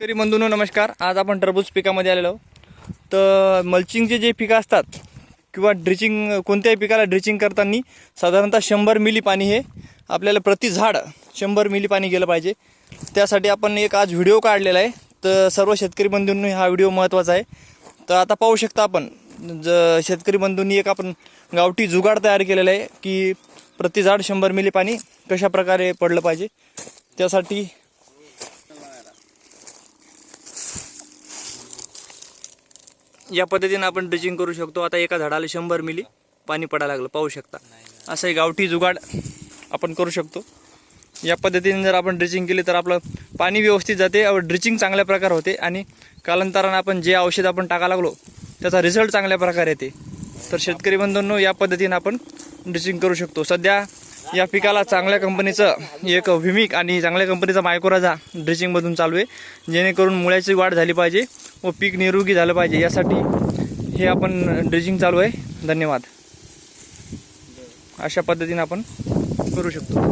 शेतकरी बंधूनो नमस्कार. आज आपण टरबूज पिकामध्ये आलेलो तर मल्चिंगचे जे पिकं असतात किंवा ड्रिचिंग कोणत्याही पिकाला ड्रिचिंग करताना साधारणतः शंभर मिली पाणी हे आपल्याला प्रति झाड शंभर मिली पाणी गेलं पाहिजे. त्यासाठी आपण एक आज व्हिडिओ काढलेला आहे. तर सर्व शेतकरी बंधूंनी हा व्हिडिओ महत्त्वाचा आहे. तर आता पाहू शकता आपण ज शेतकरी बंधूंनी एक आपण गावठी जुगाड तयार केलेला आहे की प्रति झाड शंभर मिली पाणी कशा प्रकारे पडलं पाहिजे. त्यासाठी या पद्धतीने आपण ड्रिचिंग करू शकतो. आता एका झाडाला शंभर मिली पाणी पडायला लागलं पाहू शकता. असं गावठी जुगाड आपण करू शकतो. या पद्धतीने जर आपण ड्रिचिंग केली तर आपलं पाणी व्यवस्थित जाते. ड्रिचिंग चांगल्या प्रकारे होते आणि कालांतरानं आपण जे औषध आपण टाका लागलो त्याचा रिझल्ट चांगल्या प्रकारे येते. तर शेतकरी बंधूंनो या पद्धतीने आपण ड्रिचिंग करू शकतो. सध्या या पिकाला चांगल्या कंपनीचं एक व्हिमिक आणि चांगल्या कंपनीचा मायकोराजा ड्रिचिंगमधून चालू आहे. जेणेकरून मुळ्याची वाढ झाली पाहिजे. व पीक निरोगी झालं पाहिजे यासाठी हे आपण ड्रेजिंग चालू आहे. धन्यवाद. अशा पद्धतीने आपण करू शकतो.